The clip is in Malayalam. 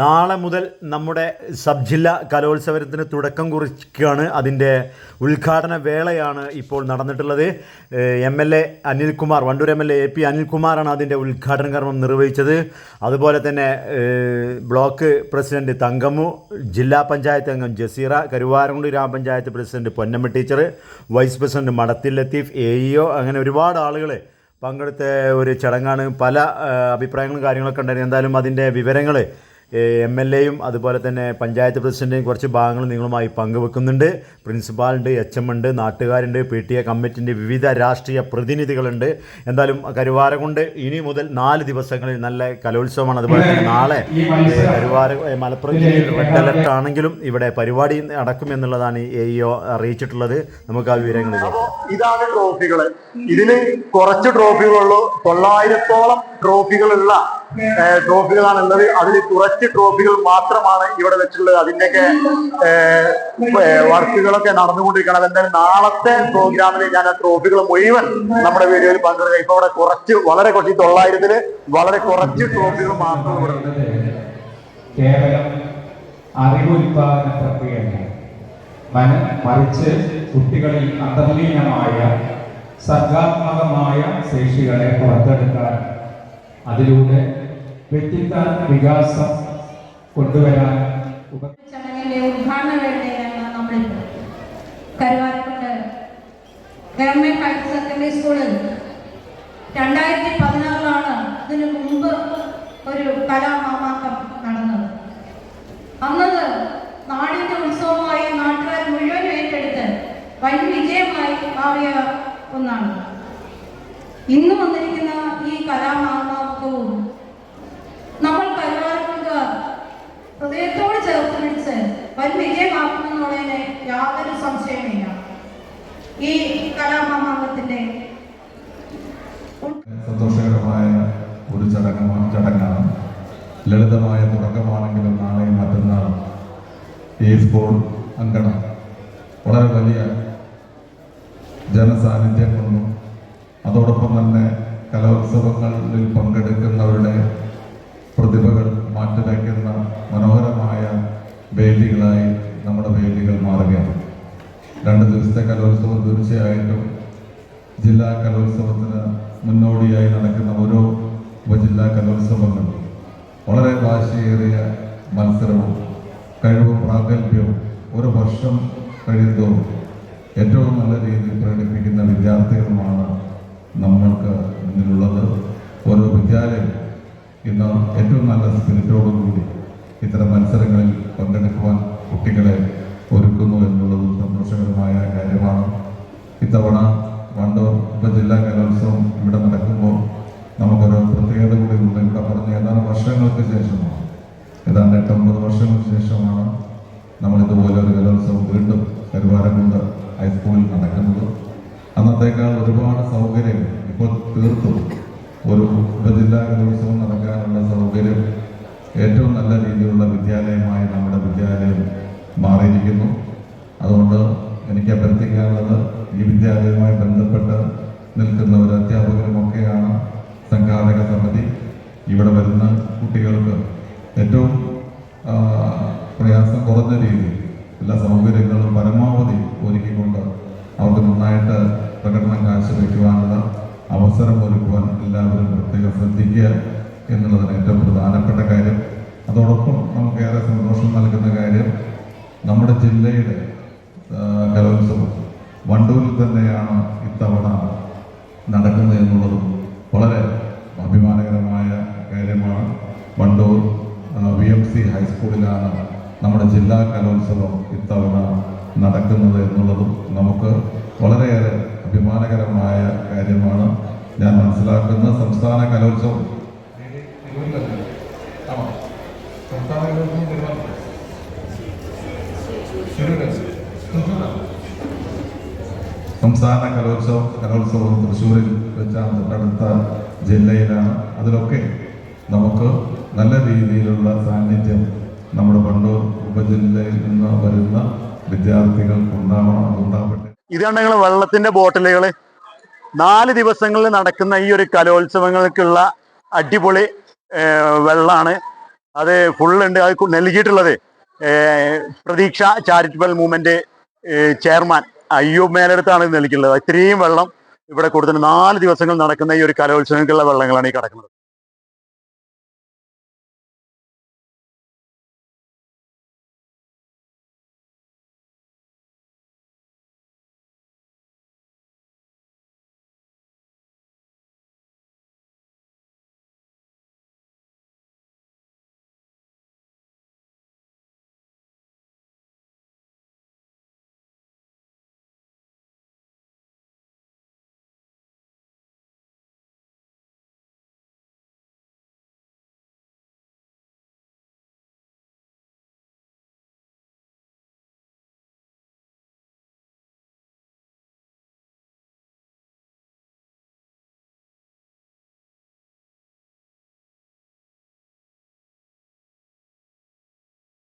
നാളെ മുതൽ നമ്മുടെ സബ് ജില്ലാ കലോത്സവത്തിന് തുടക്കം കുറിക്കുകയാണ്. അതിന്റെ ഉദ്ഘാടന വേളയാണ് ഇപ്പോൾ നടന്നിട്ടുള്ളത്. M L A Anilkumar Wandoor M L A A P അനിൽകുമാറാണ് അതിന്റെ ഉദ്ഘാടന കർമ്മം നിർവഹിച്ചത്. അതുപോലെ തന്നെ ബ്ലോക്ക് പ്രസിഡന്റ് തങ്കമ്മു ജില്ലാ പഞ്ചായത്ത് അംഗം ജസീറ കരുവാരംകുണ്ട് ഗ്രാമപഞ്ചായത്ത് president Ponnamma teacher vice president Madathil Latheef A അങ്ങനെ ഒരുപാട് ആളുകൾ പങ്കെടുത്ത ഒരു ചടങ്ങാണ്. പല അഭിപ്രായങ്ങളും കാര്യങ്ങളൊക്കെ ഉണ്ടായിരുന്നു. എന്തായാലും അതിന്റെ വിവരങ്ങൾ എം എൽ എയും അതുപോലെ തന്നെ പഞ്ചായത്ത് പ്രസിഡന്റും കുറച്ച് ഭാഗങ്ങൾ നിങ്ങളുമായി പങ്കുവെക്കുന്നുണ്ട്. പ്രിൻസിപ്പാളുണ്ട് എച്ച് എം ഉണ്ട് നാട്ടുകാരുണ്ട് പി ടി എ കമ്മിറ്റിന്റെ വിവിധ രാഷ്ട്രീയ പ്രതിനിധികളുണ്ട്. എന്തായാലും കരുവാര കൊണ്ട് ഇനി മുതൽ നാല് ദിവസങ്ങളിൽ നല്ല കലോത്സവമാണ്. അതുപോലെ തന്നെ നാളെ കരുവാര മലപ്പുറം ജില്ലയിൽ റെഡ് അലർട്ട് ആണെങ്കിലും ഇവിടെ പരിപാടി നടക്കുമെന്നുള്ളതാണ് എ ഇ ഒ അറിയിച്ചിട്ടുള്ളത്. നമുക്ക് ആ വിവരങ്ങൾ ഇതാണ് ട്രോഫികൾ ഇതിന് കുറച്ച് ട്രോഫികളുള്ളൂ. തൊള്ളായിരത്തോളം ട്രോഫികളുള്ള ട്രോഫികളാണ് ഉള്ളത് അതിൽ കുറച്ച് ട്രോഫികൾ മാത്രമാണ് ഇവിടെ വെച്ചിട്ടുള്ളത്. അതിന്റെയൊക്കെ വർക്കുകളൊക്കെ നടന്നുകൊണ്ടിരിക്കണം എന്തായാലും നാളത്തെ പ്രോഗ്രാമിൽ ഞാൻ ആ ട്രോഫികൾ മുഴുവൻ നമ്മുടെ വീഡിയോയിൽ പങ്കെടുക്കുക ഇപ്പൊ ഇവിടെ കുറച്ച് വളരെ കുറച്ച് തൊള്ളായിരത്തിൽ വളരെ കുറച്ച് ട്രോഫികൾ മാത്രം ഇവിടെ കേവലം അറിവുൽപാദന പ്രക്രിയയല്ല മറിച്ച് കുട്ടികളിൽ അന്തർലീനമായ സർഗാത്മകമായ ശേഷികളെ പുറത്തെടുക്കാൻ അതിലൂടെ വ്യക്തിത്വ വികാസം കൊണ്ടുവരാൻ ചടങ്ങിന്റെ ഉദ്ഘാടന വേളയിലാണ് നമ്മളിപ്പോൾ കരുവാരക്കുണ്ട്. ഗവൺമെന്റ് ഹയർ സെക്കൻഡറി സ്കൂളിൽ രണ്ടായിരത്തി പതിനാറിലാണ് ഇതിനു മുമ്പ് ഒരു കലാമാമാക്കം നടന്നത്. അന്നത് നാടിന്റെ ഉത്സവമായി നാട്ടുകാർ മുഴുവൻ ഏറ്റെടുത്ത് വൻ വിജയമായി മാറിയ ഒന്നാണ്. ഇന്ന് വന്നിരിക്കുന്ന ഈ കലാമാമാക്കവും ഹൃദയത്തോട് ചേർത്ത് പിടിച്ച് വൻ വിജയമാക്കുമെന്നുള്ളതിന് യാതൊരു സംശയമില്ല ഈ കലാമഹാമത്തിന്റെ സന്തോഷകരമായ ഒരു ചടങ്ങ് ചടങ്ങാണ്. ലളിതമായ തുടക്കമാണെങ്കിലും നാളെയും മറ്റന്നാൾ ഈ സ്കൂൾ അങ്കണം വളരെ വലിയ ജനസാന്നിധ്യം കൊണ്ടും അതോടൊപ്പം തന്നെ കലോത്സവങ്ങളിൽ പങ്കെടുക്കുന്നവരുടെ പ്രതിഭകൾ മാറ്റിവയ്ക്കുന്ന മനോഹരമായ വേദികളായി നമ്മുടെ വേദികൾ മാറുകയാണ്. രണ്ട് ദിവസത്തെ കലോത്സവം തീർച്ചയായിട്ടും ജില്ലാ കലോത്സവത്തിന് മുന്നോടിയായി നടക്കുന്ന ഓരോ ഉപജില്ലാ കലോത്സവങ്ങളും വളരെ വാശിയേറിയ മത്സരവും കഴിവും പ്രാഗൽഭ്യവും ഒരു വർഷം കഴിയുമ്പോൾ ഏറ്റവും നല്ല രീതിയിൽ പ്രകടിപ്പിക്കുന്ന വിദ്യാർത്ഥികളുമാണ് നമ്മൾക്ക് മുന്നിലുള്ളത്. ഓരോ വിദ്യാലയം ഇന്ന് ഏറ്റവും നല്ല സ്പിരിറ്റോടുകൂടി ഇത്തരം മത്സരങ്ങളിൽ പങ്കെടുക്കുവാൻ കുട്ടികളെ ഒരുക്കുന്നു എന്നുള്ളത് സന്തോഷകരമായ കാര്യമാണ്. ഇത്തവണ വണ്ടൂർ ഉപജില്ലാ കലോത്സവം ഇവിടെ നടക്കുമ്പോൾ നമുക്കൊരു പ്രത്യേകത കൂടി ഉണ്ട് ഇവിടെ പറഞ്ഞ ഏതാനും വർഷങ്ങൾക്ക് ശേഷമാണ്. ഏതാണ്ട് എട്ടൊമ്പത് വർഷങ്ങൾക്ക് ശേഷമാണ് നമ്മളിതുപോലെ ഒരു കലോത്സവം വീണ്ടും കരുവാരക്കുണ്ട് ഹൈസ്കൂളിൽ നടക്കുന്നത്. അന്നത്തേക്കാൾ ഒരുപാട് സൗകര്യങ്ങൾ ഇപ്പോൾ തീർത്തും ഒരു ഉപജില്ലാ കലോത്സവം നടക്കാനുള്ള സൗകര്യം ഏറ്റവും നല്ല രീതിയിലുള്ള വിദ്യാലയമായി നമ്മുടെ വിദ്യാലയം മാറിയിരിക്കുന്നു. അതുകൊണ്ട് എനിക്ക് അഭ്യർത്ഥിക്കാനുള്ളത് ഈ വിദ്യാലയവുമായി ബന്ധപ്പെട്ട് നിൽക്കുന്ന ഒരു അധ്യാപകരുമൊക്കെയാണ് സംഘാടക സമിതി. ഇവിടെ വരുന്ന കുട്ടികൾക്ക് ഏറ്റവും പ്രയാസം കുറഞ്ഞ രീതിയിൽ എല്ലാ സൗകര്യങ്ങളും പരമാവധി ഒരുക്കിക്കൊണ്ട് അവർക്ക് നന്നായിട്ട് പ്രകടനം കാഴ്ചവെക്കുവാനുള്ള അവസരം ഒരുക്കുവാൻ എല്ലാവരും പ്രത്യേകം ശ്രദ്ധിക്കുക എന്നുള്ളതാണ് ഏറ്റവും പ്രധാനപ്പെട്ട കാര്യം. അതോടൊപ്പം നമുക്കേറെ സന്തോഷം നൽകുന്ന കാര്യം നമ്മുടെ ജില്ലയുടെ കലോത്സവം വണ്ടൂരിൽ തന്നെയാണ് ഇത്തവണ നടക്കുന്നത് എന്നുള്ളതും വളരെ അഭിമാനകരമായ കാര്യമാണ്. വണ്ടൂർ വി എം സി ഹൈസ്കൂളിലാണ് നമ്മുടെ ജില്ലാ കലോത്സവം ഇത്തവണ നടക്കുന്നത് എന്നുള്ളതും നമുക്ക് വളരെയേറെ അഭിമാനകരമായ കാര്യമാണ് ഞാൻ മനസ്സിലാക്കുന്ന സംസ്ഥാന കലോത്സവം? സംസ്ഥാന കലോത്സവം കലോത്സവം തൃശ്ശൂരിൽ വെച്ചാണ് തൊട്ടടുത്ത ജില്ലയിലാണ്. അതിലൊക്കെ നമുക്ക് നല്ല രീതിയിലുള്ള സാന്നിധ്യം നമ്മുടെ കണ്ണൂർ ഉപജില്ലയിൽ നിന്ന് വരുന്ന വിദ്യാർത്ഥികൾക്ക് ഉണ്ടാവണം അതുണ്ടാവട്ടെ ഇത് കണ്ട നിങ്ങൾ വെള്ളത്തിന്റെ ബോട്ടിലുകൾ നാല് ദിവസങ്ങളിൽ നടക്കുന്ന ഈ ഒരു കലോത്സവങ്ങൾക്കുള്ള അടിപൊളി വെള്ളമാണ് അത് ഫുള്ളുണ്ട്. അത് നൽകിയിട്ടുള്ളത് Pratheeksha charitable movement chairman Ayyub മേലെടുത്താണ് ഇത് നൽകിയിട്ടുള്ളത്. ഇത്രയും വെള്ളം ഇവിടെ കൊടുത്തിട്ട് നാല് ദിവസങ്ങൾ നടക്കുന്ന ഈ ഒരു കലോത്സവങ്ങൾക്കുള്ള വെള്ളങ്ങളാണ് ഈ കിടക്കുന്നത്.